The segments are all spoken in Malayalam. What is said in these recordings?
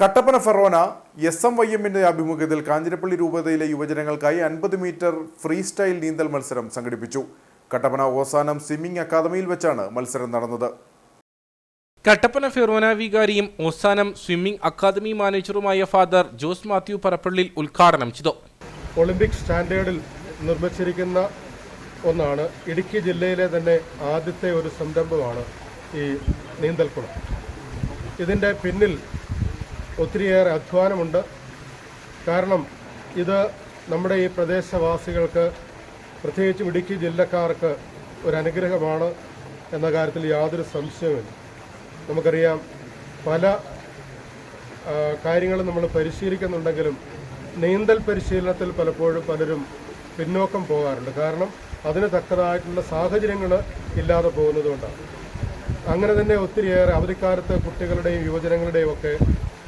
Kattappana forane S M Y എമ്മിന്റെ ആഭിമുഖ്യത്തിൽ കാഞ്ഞിരപ്പള്ളി രൂപതയിലെ യുവജനങ്ങൾക്കായി അൻപത് മീറ്റർ ഫ്രീ സ്റ്റൈൽ നീന്തൽ മത്സരം സംഘടിപ്പിച്ചു. കട്ടപ്പന ഓസാനം സ്വിമ്മിംഗ് അക്കാദമിയിൽ വെച്ചാണ് മത്സരം നടന്നത്. കട്ടപ്പന ഫെറോന വികാരിയും ഓസാനം സ്വിമ്മിംഗ് അക്കാദമി മാനേജറുമായ ഫാദർ ജോസ് മാത്യു പറപ്പള്ളിൽ ഉദ്ഘാടനം ചെയ്തു. ഒളിമ്പിക് സ്റ്റാൻഡേർഡിൽ നിർമ്മിച്ചിരിക്കുന്ന ഒന്നാണ് ഇടുക്കി ജില്ലയിലെ തന്നെ ആദ്യത്തെ ഒരു സംരംഭമാണ് ഈ നീന്തൽക്കുളം. ഇതിന്റെ പിന്നിൽ ഒത്തിരിയേറെ അധ്വാനമുണ്ട്. കാരണം ഇത് നമ്മുടെ ഈ പ്രദേശവാസികൾക്ക് പ്രത്യേകിച്ചും ഇടുക്കി ജില്ലക്കാർക്ക് ഒരു അനുഗ്രഹമാണ് എന്ന കാര്യത്തിൽ യാതൊരു സംശയവുമില്ല. നമുക്കറിയാം പല കാര്യങ്ങളും നമ്മൾ പരിശീലിക്കുന്നുണ്ടെങ്കിലും നീന്തൽ പരിശീലനത്തിൽ പലപ്പോഴും പലരും പിന്നോക്കം പോകാറുണ്ട്. കാരണം അതിന് തക്കതായിട്ടുള്ള സാഹചര്യങ്ങൾ ഇല്ലാതെ പോകുന്നതുകൊണ്ടാണ്. അങ്ങനെ തന്നെ ഒത്തിരിയേറെ അവധിക്കാലത്ത് കുട്ടികളുടെയും യുവജനങ്ങളുടെയും ഒക്കെ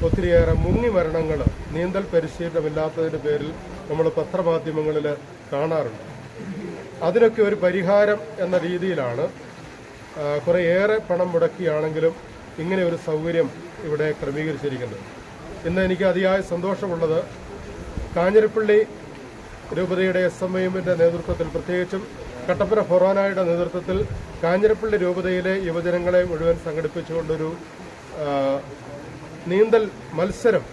ഒത്തിരിയേറെ മുങ്ങി മരണങ്ങൾ നീന്തൽ പരിശീലനമില്ലാത്തതിന്റെ പേരിൽ നമ്മൾ പത്രമാധ്യമങ്ങളിൽ കാണാറുണ്ട്. അതിനൊക്കെ ഒരു പരിഹാരം എന്ന രീതിയിലാണ് കുറേയേറെ പണം മുടക്കിയാണെങ്കിലും ഇങ്ങനെ ഒരു സൗകര്യം ഇവിടെ ക്രമീകരിച്ചിരിക്കുന്നത്. ഇന്ന് എനിക്ക് അതിയായ സന്തോഷമുള്ളത് കാഞ്ഞിരപ്പള്ളി രൂപതയുടെ എസ് എം എമ്മിന്റെ നേതൃത്വത്തിൽ പ്രത്യേകിച്ചും കട്ടപ്പന ഫൊറാനായുടെ നേതൃത്വത്തിൽ കാഞ്ഞിരപ്പള്ളി രൂപതയിലെ യുവജനങ്ങളെ മുഴുവൻ സംഘടിപ്പിച്ചുകൊണ്ടൊരു നീന്തൽ മത്സരം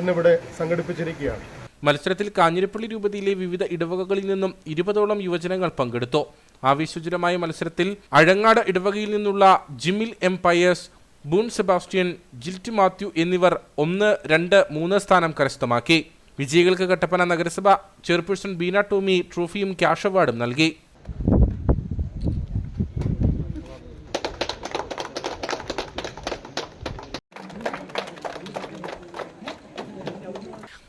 ഇന്നിവിടെ സംഘടിപ്പിച്ചിരിക്കുകയാണ്. മത്സരത്തിൽ കാഞ്ഞിരപ്പള്ളി രൂപതയിലെ വിവിധ ഇടവകകളിൽ നിന്നും ഇരുപതോളം യുവജനങ്ങൾ പങ്കെടുത്തു. ആവേശജനമായ മത്സരത്തിൽ അഴങ്ങാട് ഇടവകയിൽ നിന്നുള്ള ജിമിൽ എം പയേഴ്സ് ബൂൺ സെബാസ്റ്റ്യൻ ജിൽറ്റ് മാത്യു എന്നിവർ ഒന്ന് രണ്ട് മൂന്ന് സ്ഥാനം കരസ്ഥമാക്കി. വിജയികൾക്ക് കട്ടപ്പന നഗരസഭ ചെയർപേഴ്സൺ ബീന ടോമി ട്രോഫിയും ക്യാഷ് അവാർഡും നൽകി.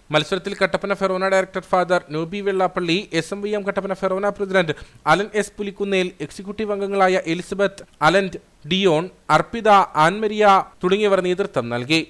മത്സരത്തിൽ Kattappana forane director father Nobi Vellappally S M V M Kattappana forane president Alan S Pulikkunnel executive അംഗങ്ങളായ എലിസബത്ത് അലൻ ഡിയോൺ അർപ്പിത ആൻമരിയ തുടങ്ങിയവർ നേതൃത്വം നൽകി.